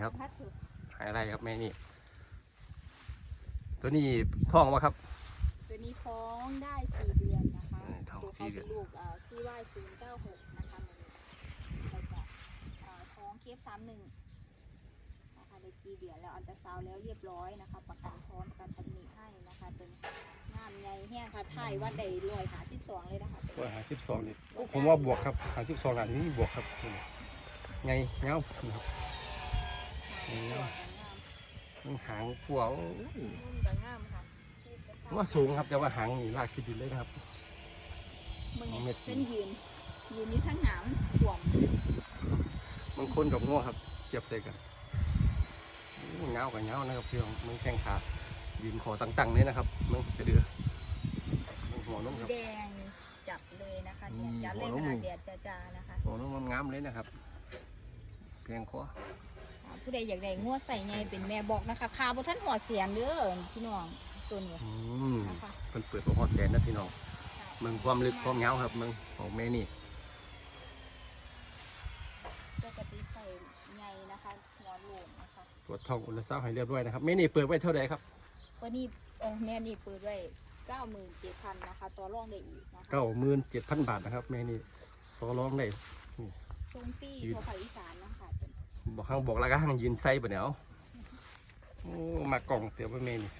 ครับพัดถูกหายอะไรครับแม่นี่ ตัวนี้ท้องวะครับ ตัวนี้ท้องได้สี่เดือนนะคะอืมท้องสี่เดือนตัวเขาป็ลูกอ่าซีวายศูนย์เก้าหกนะคะมันเราจะอ่าท้องเคฟสามหนึ่งนะคะได้สี่เดือนแล้วอันตราซาวน์แล้วเรียบร้อยนะคะ ประกันท้องประกันตำหนิให้นะคะตัวนี้งามใหญ่แห้งค่ะไทยวัดได้รวยหาสิบสองเลยนะคะตัวว่านี้หาสิบสองนี่ผมว่าบวกครับหาสิบสองอันนี้บวกครับไงเงานะครับงา มมันหางขัวโอ้ยนุ่มกับงามค่ะว่าสูงครับแต่ว่าหางนี่ลากขีดินเลยนะครับมึงเม็เนี่ยดสีเส้นยืนยืนนี้ทั้งหนามถ่วมมันคนกับง้อครับเจ็บใส่กันอู้เงากับเงานะครับพี่น้องมึงแข้งขายืนคอตั้งๆเลยนะครับมึงเสะเดือมึงหัวน้องครับแดงจับเลยนะคะอืแดมงจับเลยหัวขน้ำมืนาดอแดดจ้าๆนะคะหัวน้องมันงามเลยนะครับเพียงคออ่า ผู้ใดอยากได้งวดใส่ไงเป็นแม่บอกนะคะคาบท่านหัวเสียนเด้อพี่น้องตัวนี้อืมนะคะเพิ่นเปิดบ่ฮอดแสนนะพี่น้องมึงความลึกความยาวครับมึงของแม่นี่ปกติใส่ไงนะคะหัวโหลนนะคะตรวจทองอุลตราซาวด์ให้เรียบร้อยนะครับแม่นี่เปิดไว้เท่าไหร่ครับวันนี้เออแม่นี่เปิดไว้เก้าหมื่นเจ็ดพันนะคะตัวร่องได้อีกนะคะเก้าหมื่นเจ็ดพันบาทนะครับแม่นี่ต่อรองได้ ทรงตี้ยืดทั่วภาคอีสานนะคะ บอกห้างบอกแล้วก็ห้างยืนไส้ปะเนี่ยเอาโอ้มากล่องเตี๋ยวไปเมนี่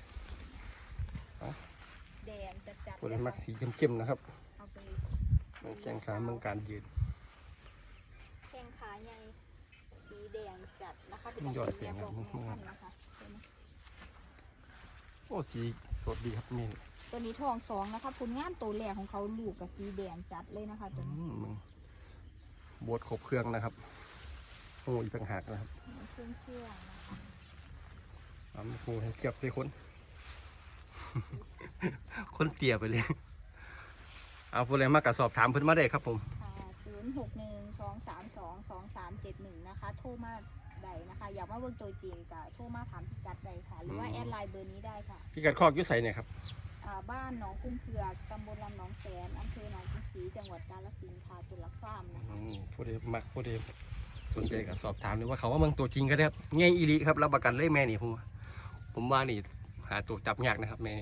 แดงจัดๆคนเลยมักค่ะสีเข้มๆนะครับเอาไปเมืองแข้งขาเมืองการยืนแข้งขาใหญ่สีแดงจัดนะคะยอดเสียงครับแม่บอกแม่พันธุ์นะคะตัวนี้โอ้สีสดดีครับเมนี่ตัวนี้ทองสองนะคะผลงานตัวแรกของเขาลูกกับสีแดงจัดเลยนะคะตัวอืนี้มมึงบดครบเครื่องนะครับ โอ้อีกต่างหากนะครับเครื่องเครื่องนะคะเอามาคูให้เกียบใส่คน คนเตี่ยไปเลย เอาพูดอะไรมากกับสอบถามเพิ่นมาได้ครับผมค่ะศูนย์หกหนึ่งสองสามสองสองสามเจ็ดหนึ่งนะคะ โทรมาใดนะคะ อยากมาเบิ่งตัวจริงก็โทรมาถามพิกัดใดค่ะ หรือว่าอืมแอดไลน์เบอร์นี้ได้ค่ะพี่กัดคอกอยุ่ใส่เนี่ยครับอ่าบ้านหนองคุ้มเผือกตำบลลำหนองแสนอำเภอหนองกรุงศรีจังหวัดกาฬสินธุ์ค่ะจุลฟาร์มนะคะอืมพูดเองมักพูดเอง สนใจกับสอบถามหรือว่าเขาว่าเมืองตัวจริงก็ได้ครับง่ายอีริครับรับประกันเลยแม่นี่ผมผมว่านี่หาตัวจับยากนะครับแม่